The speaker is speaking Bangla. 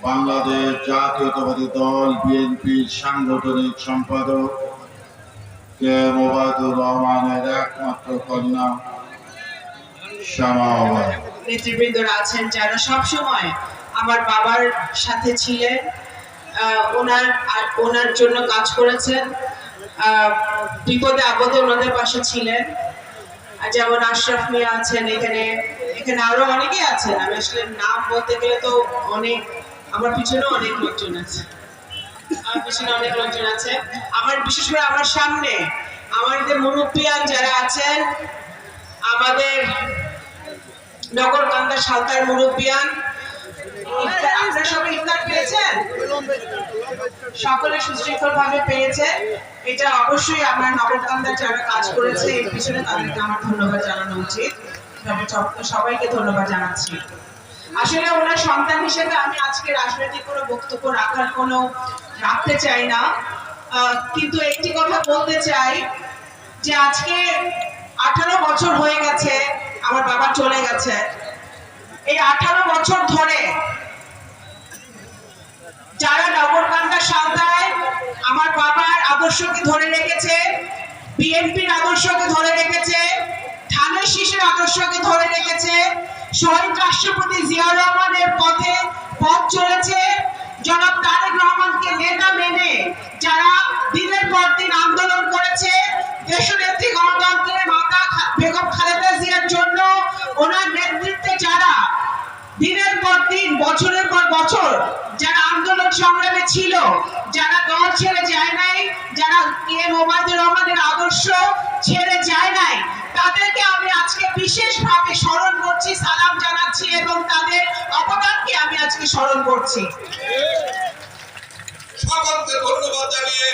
বাংলাদেশ জাতীয়তাবাদী দল বিএনপির সাংগঠনিক সম্পাদক কে মোবাইদুর রহমানের একমাত্র কন্যা শ্যামা ওবায়দুল। নেতৃবৃন্দরা আছেন যারা সব সময় আমার বাবার সাথে ছিলেন ওনার ওনার জন্য কাজ করেছেন বিপদে আপদে ওনাদের পাশে ছিলেন যেমন আশরাফ মিয়া আছেন এখানে এখানে আরও অনেকে আছেন আমি আসলে নাম বলতে গেলে তো অনেক আমার পিছনে অনেক লোকজন আছে। আমার পিছনে অনেক লোকজন আছে। আমার বিশেষ করে আমার সামনে আমাদের মুরব্বিয়ান যারা আছেন, আমাদের নগরকান্দা সালতার মুরব্বিয়ান আপনারা সবাই ইফতার পেয়েছেন? সকলে সুশৃঙ্খল ভাবে পেয়েছে। এটা অবশ্যই আমার নগরকান্দার যারা কাজ করেছে, এর পিছনে তাদেরকে আমার ধন্যবাদ জানানো উচিত। সবাইকে ধন্যবাদ জানাচ্ছি। আসলে ওনার সন্তান হিসেবে আমি আজকে রাজনৈতিক কোনো বক্তব্য রাখার কোনো রাখতে চাই না। কিন্তু একটি কথা বলতে চাই যে আজকে আঠারো বছর হয়ে গেছে, আমার বাবা চলে গেছে। এই আঠারো বছর ধরে যারা নগরকান্দা সালতায় আমার বাবার আদর্শকে ধরে রেখেছে, বিএনপির আদর্শকে ধরে রেখেছে ধানের শীষের আদর্শকে ধরে রেখেছে শহীদ রাষ্ট্রপতি জিয়া রহমানের পথে পথ চলেছে। জনাব তারেক রহমানকে নেতা মেনে যারা দিনের পর দিন আন্দোলন করেছে, দেশনেত্রী গণতন্ত্রের মাতা বেগম খালেদা জিয়ার জন্য ওনার নেতৃত্বে যারা দিনের পর দিন, বছরের পর বছর যারা আন্দোলন সংগ্রামে ছিল, যারা দল ছেড়ে যায় নাই, যারা কে মোবাইদুর রহমানের আদর্শ ছেড়ে যায় আজকে স্মরণ করছি। সকলকে ধন্যবাদ জানিয়ে